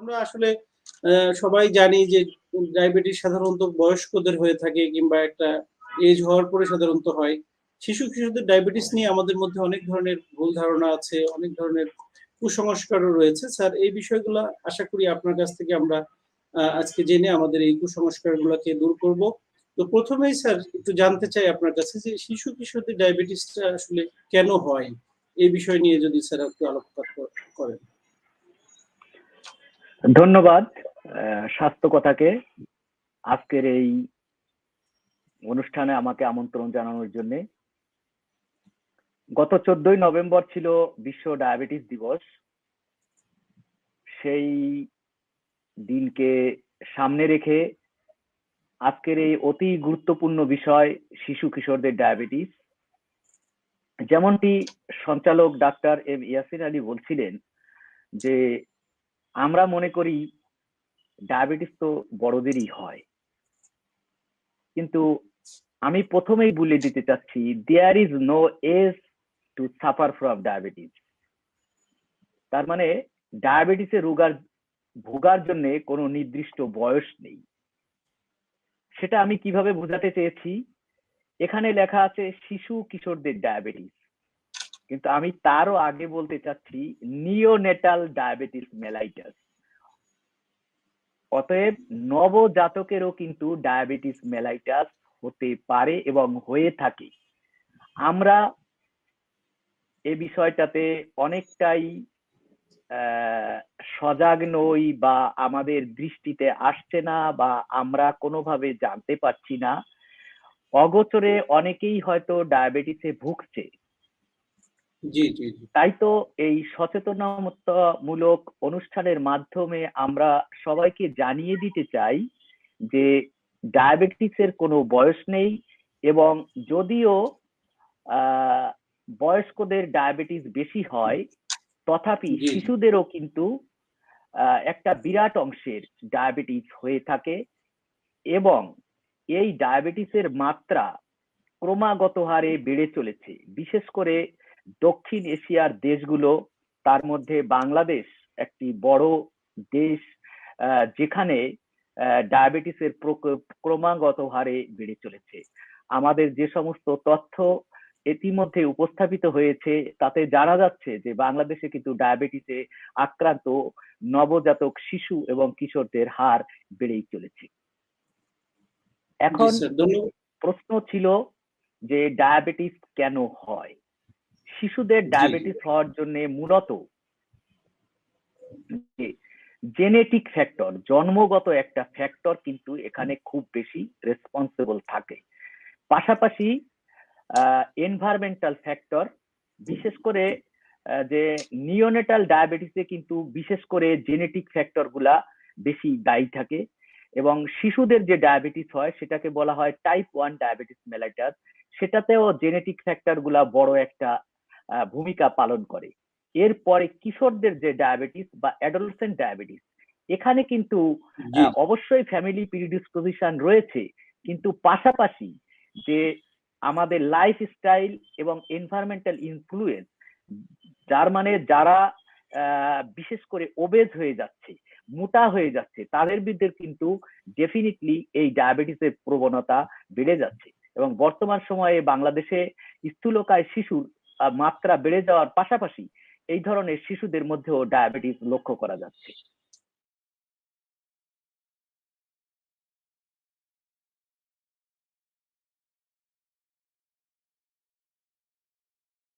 আমরা আসলে সবাই জানি যে ডায়াবেটিস সাধারণত বয়স্কদের হয়ে থাকে কিংবা একটা এজ হওয়ার পরে সাধারণত হয়। শিশু কিশোরদের ডায়াবেটিস নিয়ে আমাদের মধ্যে অনেক ধরনের ভুল ধারণা আছে, অনেক ধরনের কুসংস্কারও রয়েছে। স্যার, এই বিষয়গুলো আশা করি আপনার কাছ থেকে আমরা আজকে জেনে আমাদের এই কুসংস্কারগুলোকে দূর করব। তো প্রথমেই স্যার, একটু জানতে চাই আপনার কাছে যে শিশু কিশোরদের ডায়াবেটিসটা আসলে কেন হয়? এই বিষয় নিয়ে যদি স্যার একটু আলোকপাত করেন। ধন্যবাদ স্বাস্থ্য কথাকে আজকের এই অনুষ্ঠানে আমাকে আমন্ত্রণ জানানোর জন্য। গত চোদ্দই নভেম্বর ছিল বিশ্ব ডায়াবেটিস দিবস। সেই দিনকে সামনে রেখে আজকের এই অতি গুরুত্বপূর্ণ বিষয় শিশু কিশোরদের ডায়াবেটিস। যেমনটি সঞ্চালক ডাক্তার এম ইয়াসিন আলী বলছিলেন যে আমরা মনে করি ডায়াবেটিস তো বড়দেরই হয়। কিন্তু আমি প্রথমেই বলে দিতে চাচ্ছি there is no age to suffer from diabetes তার মানে ডায়াবেটিসে রোগার, ভোগার জন্য কোনো নির্দিষ্ট বয়স নেই। সেটা আমি কীভাবে বোঝাতে চেয়েছি? এখানে লেখা আছে, শিশু কিশোরদের ডায়াবেটিস। কিন্তু আমি তারও আগে বলতে চাচ্ছি নিওনেটাল ডায়াবেটিস মেলাইটাস অতএব নবজাতকেরও কিন্তু ডায়াবেটিস মেলাইটাস হতে পারে এবং হয়ে থাকে। আমরা এ বিষয়টাতে অনেকটাই সজাগ নই বা আমাদের দৃষ্টিতে আসছে না বা আমরা কোনোভাবে জানতে পারছি না। অগোচরে অনেকেই হয়তো ডায়াবেটিসে ভুগছে। তাই তো এই সচেতনতামূলক অনুষ্ঠানের মাধ্যমে আমরা সবাইকে জানিয়ে দিতে চাই যে ডায়াবেটিসের কোনো বয়স নেই এবং যদিও বয়স্কদের ডায়াবেটিস বেশি হয় তথাপি শিশুদেরও কিন্তু আহ, একটা বিরাট অংশের ডায়াবেটিস হয়ে থাকে এবং এই ডায়াবেটিসের মাত্রা ক্রমাগত হারে বেড়ে চলেছে। বিশেষ করে দক্ষিণ এশিয়ার দেশগুলো তার মধ্যে বাংলাদেশ একটি বড় দেশ আহ, যেখানে ডায়াবেটিসের ক্রমাগত হারে বেড়ে চলেছে। আমাদের যে সমস্ত তথ্য ইতিমধ্যে উপস্থাপিত হয়েছে তাতে জানা যাচ্ছে যে বাংলাদেশে কিন্তু ডায়াবেটিসে আক্রান্ত নবজাতক শিশু এবং কিশোরদের হার বেড়েই চলেছে। এখন প্রশ্ন ছিল যে ডায়াবেটিস কেন হয়? শিশুদের ডায়াবেটিস হওয়ার জন্য মূলত জেনেটিক ফ্যাক্টর জন্মগত একটা ফ্যাক্টর কিন্তু এখানে খুব বেশি রেসপন্সিবল থাকে। পাশাপাশি এনভায়রনমেন্টাল ফ্যাক্টর বিশেষ করে যে নিওনেটাল ডায়াবেটিসে কিন্তু বিশেষ করে জেনেটিক ফ্যাক্টরগুলা বেশি দায়ী থাকে এবং শিশুদের যে ডায়াবেটিস হয় সেটাকে বলা হয় টাইপ ওয়ান ডায়াবেটিস মেলাইটাস সেটাতেও জেনেটিক ফ্যাক্টরগুলা বড় একটা ভূমিকা পালন করে। এরপরে কিশোরদের যে ডায়াবেটিস বা অ্যাডোলসেন্ট ডায়াবেটিস এখানে কিন্তু অবশ্যই ফ্যামিলি প্রিডিসপোজিশন রয়েছে কিন্তু পাশাপাশি যে আমাদের লাইফ স্টাইল এবং এনভায়রনমেন্টাল ইনফ্লুয়েন্স যার মানে যারা বিশেষ করে ওবেজ হয়ে যাচ্ছে মোটা হয়ে যাচ্ছে তাদের বিরুদ্ধে কিন্তু ডেফিনেটলি এই ডায়াবেটিসের প্রবণতা বেড়ে যাচ্ছে। এবং বর্তমান সময়ে বাংলাদেশে স্থূলকায় শিশুর মাত্রা বেড়ে যাওয়ার পাশাপাশি এই ধরনের শিশুদের মধ্যেও ডায়াবেটিস লক্ষ্য করা যাচ্ছে।